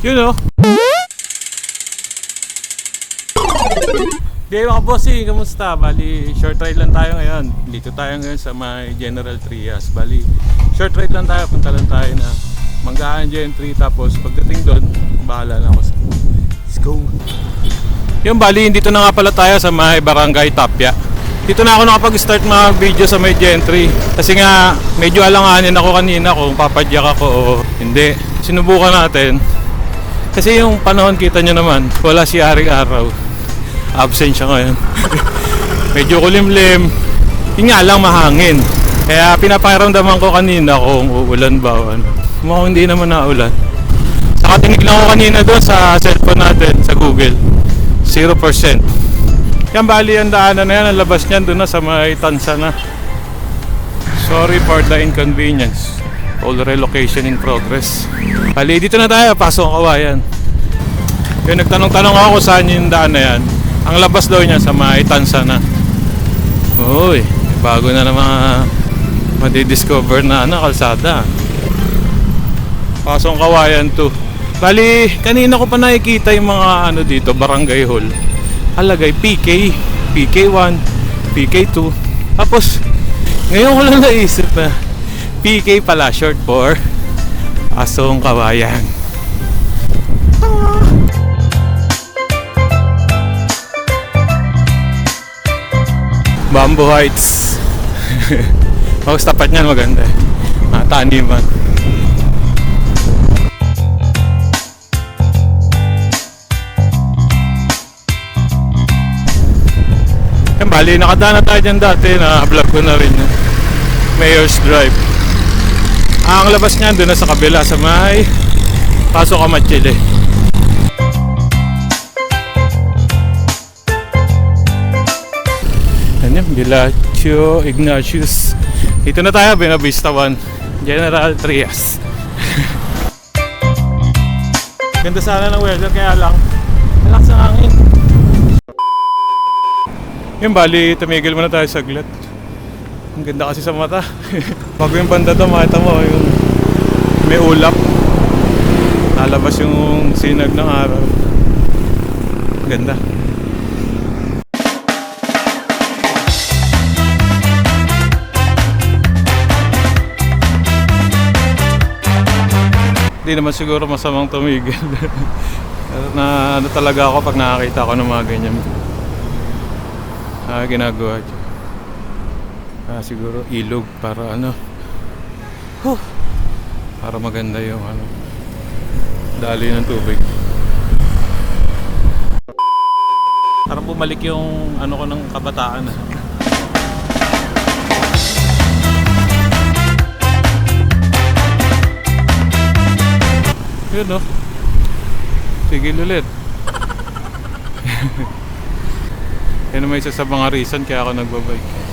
Yun oh. Di mga bossing, kamusta? Bali, short ride lang tayo ngayon. Dito tayo ngayon sa may General Trias. Bali, short ride lang tayo. Punta lang tayo na Manggaan Gentry. Tapos pagdating doon, bahala na ako. Let's go. Yung bali, dito na nga pala tayo sa may Barangay Tapia. Dito na ako nakapag-start mga video sa may Gentry. Kasi nga, medyo alanganin ako kanina kung papadyak ako o hindi. Sinubukan natin. Kasi yung panahon kita nyo naman, wala si Aring Araw. Absent siya ngayon. Medyo kulimlim. Yun nga lang mahangin. Kaya pinapakiramdaman ko kanina kung uulan ba o ano. Mukhang hindi naman naulan. Saka tinig lang ako kanina doon sa cellphone natin, sa Google. 0%. Yan bali ang daanan na yan, ang labas niyan doon na sa may tansa na. Sorry for the inconvenience. All relocation in progress. Bali, dito na tayo, pasok ang kawayan. Yung nagtanong-tanong ako saan yung daan na yan. Ang labas daw niya sa may tansa na. Uy, bago na na mga madidiscover na ano, kalsada. Pasong kawayan to. Bali, kanina ko pa nakikita yung mga ano dito, barangay hall. Halagay, PK, PK1, PK2. Tapos, ngayon ko lang naisip na PK pala, short for Pasong Kawayan. Bamboo Heights. Tapos tapat niyan maganda. eh. Mga taniman. Yan, bali, nakadaan na tayo dyan dati na vlog ko na rin. Mayor's Drive. Ang labas niyan doon na sa kabila sa may Paso Kamachile. Yan yan, Villacio Ignatius. Dito na tayo, Benavista 1. General Trias. Ganda sana ng weather, kaya lang malakas ang hangin. Yung bali, tumigil muna tayo saglit. Ang ganda kasi sa mata. Bago yung banda to, makita mo yung may ulap. Nalabas yung sinag ng araw. Ganda. Hindi naman siguro masamang tumigil. na ano talaga ako pag nakakita ko ng mga ganyan ah, ginagawa dyan. Ah, siguro ilog para ano. Huh, para maganda yung ano dali ng tubig. Parang bumalik yung ano ko ng kabataan. Yun no? Sige ulit. Yan naman isa sa mga reason kaya ako nagbabike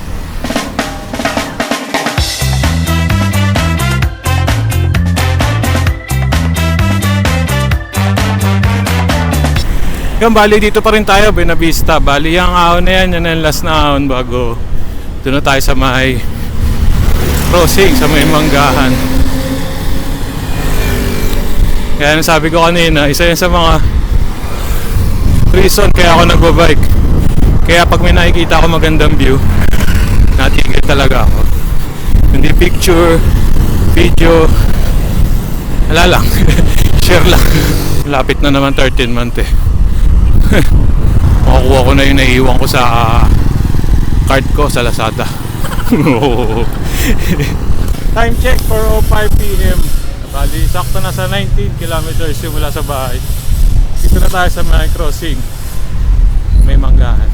Yan, bali dito pa rin tayo, Benavista. Bali, yung ahon na yan, yan ang last na ahon bago doon na tayo sa may crossing, sa may manggahan. Kaya sabi ko kanina, isa yan sa mga reason kaya ako nagbabike. Kaya pag may nakikita ako magandang view, natigil talaga ako. Hindi picture, video, wala lang. Share lang. Lapit na naman 13 month eh. Makakuha ko na yung naiiwan ko sa ah, card ko sa Lazada. Time check for 05 p.m. Bali, sakto na sa 19 kilometers simula sa bahay. Dito na tayo sa may crossing. May manggahan.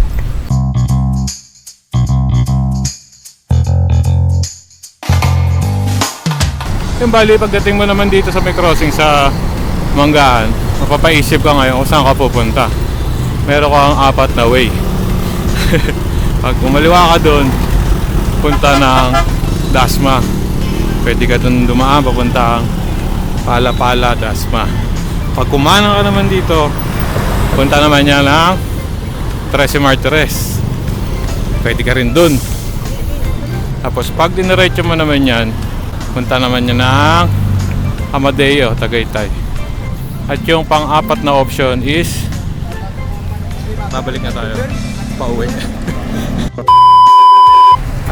Yung bali, pagdating mo naman dito sa may crossing sa manggahan, mapapaisip ka ngayon kung saan ka pupunta. Meron kang apat na way. Pag umaliwa ka doon, punta ng Dasma. Pwede ka doon dumaan, papunta ang Pala-Pala, Dasma. Pag kumana ka naman dito, punta naman niya ng Trece Martires. Pwede ka rin doon. Tapos pag diniretso mo naman yan, punta naman niya ng Amadeo, Tagaytay. At yung pang-apat na option is babalik na tayo. Pauwi.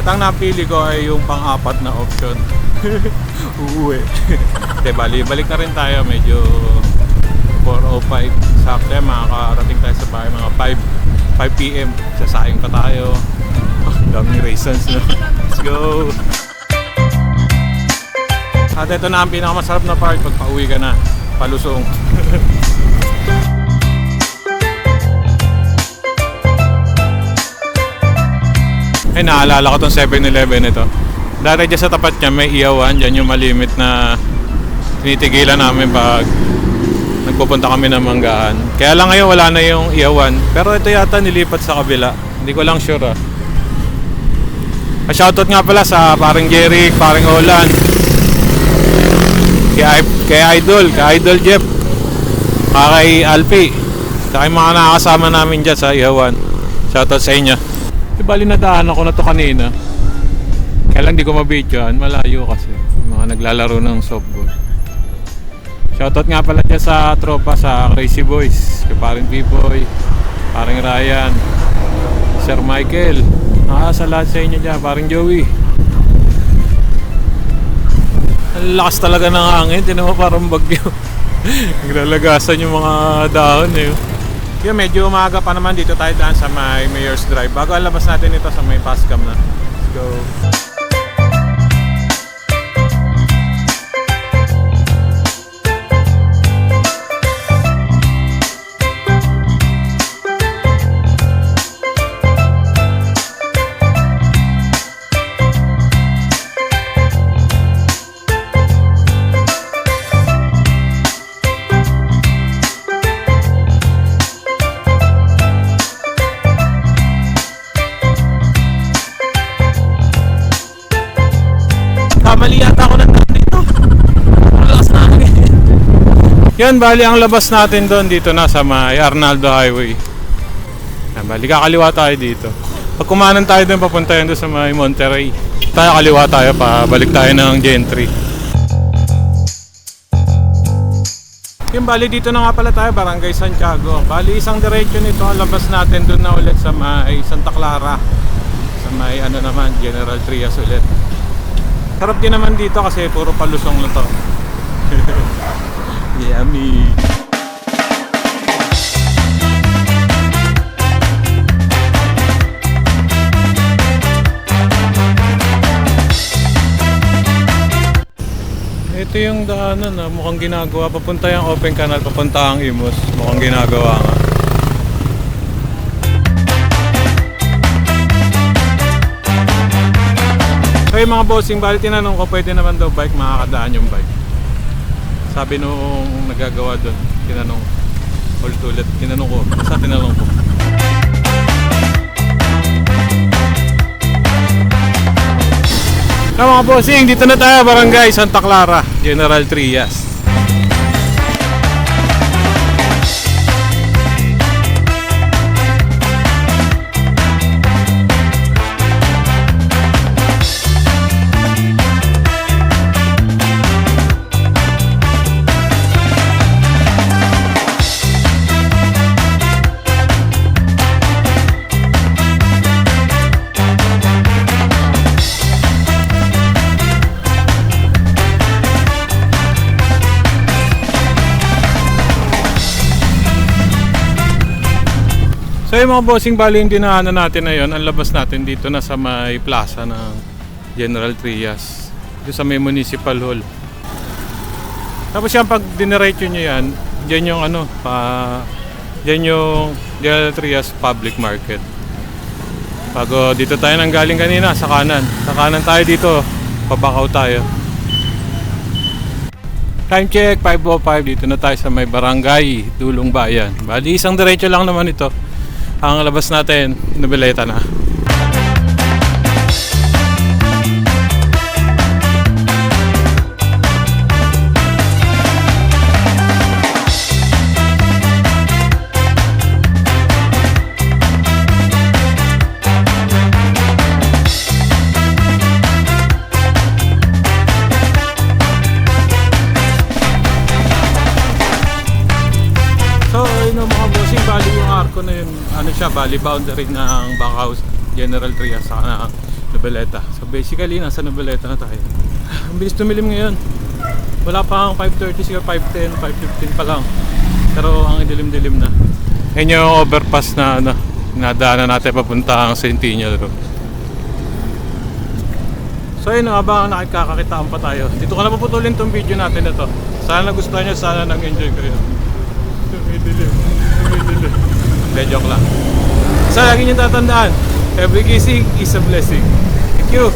At ang napili ko ay yung pang-apat na option. Uuwi. De, bali, balik na rin tayo. Medyo 4.05. Sakto yan, makakarating tayo sa bahay mga 5, 5 p.m. Sasayang pa tayo. Ang daming raisins na. Let's go! At ito na ang pinakamasarap na part pag pauwi ka na. Palusong. Ay, naalala ko tong 7-Eleven ito. Dati dyan sa tapat niya may iyawan. Dyan yung malimit na tinitigilan namin pag nagpupunta kami ng manggahan. Kaya lang ngayon wala na yung iyawan. Pero ito yata nilipat sa kabila. Hindi ko lang sure ah. Ah, Shoutout nga pala sa paring Jeric, paring Olan. Kay, kay Idol, kay Idol Jeff. Kay Alpi. Yung mga nakakasama namin dyan sa iyawan. Shoutout sa inyo. Di bali nadaan ako na to kanina. Kaya lang di ko mabidyoan. Malayo kasi. Yung mga naglalaro ng softball. Shoutout nga pala dyan sa tropa sa Crazy Boys. Kay paring Pipoy, paring Ryan, Sir Michael. Ah, sa lahat sa inyo dyan, paring Joey. Ang lakas talaga ng hangin. Tinan mo parang bagyo. Naglalagasan yung mga dahon eh. Yung medyo umaga pa naman dito tayo daan sa may Mayor's Drive. Bago ang labas natin ito sa may Pascam na. Let's go. Kamali yata ako ng dito. Ang lakas na hangin. Yan, bali ang labas natin doon dito na sa may Arnaldo Highway. Yan, bali kakaliwa tayo dito. Pag kumanan tayo doon, papunta yun doon sa may Monterey. Tayo kaliwa tayo, pabalik tayo ng Gentry. Yung bali dito na nga pala tayo, Barangay Santiago. Bali isang diretso nito labas natin doon na ulit sa may Santa Clara. Sa may ano naman, General Trias ulit. Sarap din naman dito kasi puro palusong na to. Yummy. Ito yung daanan na mukhang ginagawa. Papunta yung open canal, papunta ang Imus. Mukhang ginagawa nga. Yung mga bossing, bali tinanong ko, pwede naman daw bike, makakadaan yung bike. Sabi nung nagagawa doon, tinanong, ulit-ulit, tinanong ko, basta tinanong ko. So mga bossing, dito na tayo, Barangay Santa Clara, General Trias. Yung mga bossing bali yung dinaanan natin na yun, ang labas natin dito na sa may plaza ng General Trias. Dito sa may Municipal Hall. Tapos yan, pag diniretso nyo yan, dyan yung ano, pa, dyan yung General Trias Public Market. Bago dito tayo nang galing kanina, sa kanan. Sa kanan tayo dito, pabakaw tayo. Time check, 5.05. Dito na tayo sa may barangay, Dulong Bayan. Bali, isang diretso lang naman ito. Ang labas natin, Noveleta na. Siya, bali boundary ng Bacaus, General Trias, saka ng Noveleta. So basically, nasa Noveleta na tayo. Ang bilis tumilim ngayon. Wala pa ang 5.30, siguro 5.10, 5.15 pa lang. Pero ang dilim-dilim na. Yan yung overpass na ano, nadaanan natin papunta ang Centennial Road. So yun, habang nakikakakitaan pa tayo. Dito ko na puputulin tong video natin na to. Sana nagustuhan nyo, sana nang-enjoy kayo. Tumidilim, tumidilim. Hindi, joke lang. So, lagi nyo tatandaan, every kissing is a blessing. Thank you!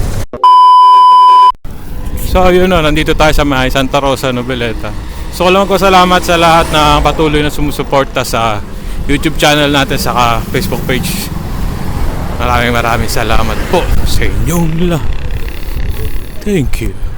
So yun o, nandito tayo sa may Santa Rosa, Noveleta. So alam ko salamat sa lahat na patuloy na sumusuporta sa YouTube channel natin saka Facebook page. Maraming maraming salamat po sa inyong lahat. Thank you.